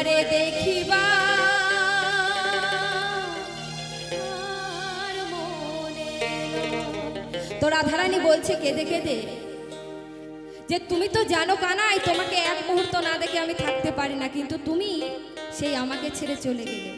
তোমারে দেখিবা। তো রাধারানী বলছে কেঁদে কেঁদে যে, তুমি তো জানো কানাই, তোমাকে এক মুহূর্ত না দেখে আমি থাকতে পারি না, কিন্তু তুমি সেই আমাকে ছেড়ে চলে গেলে।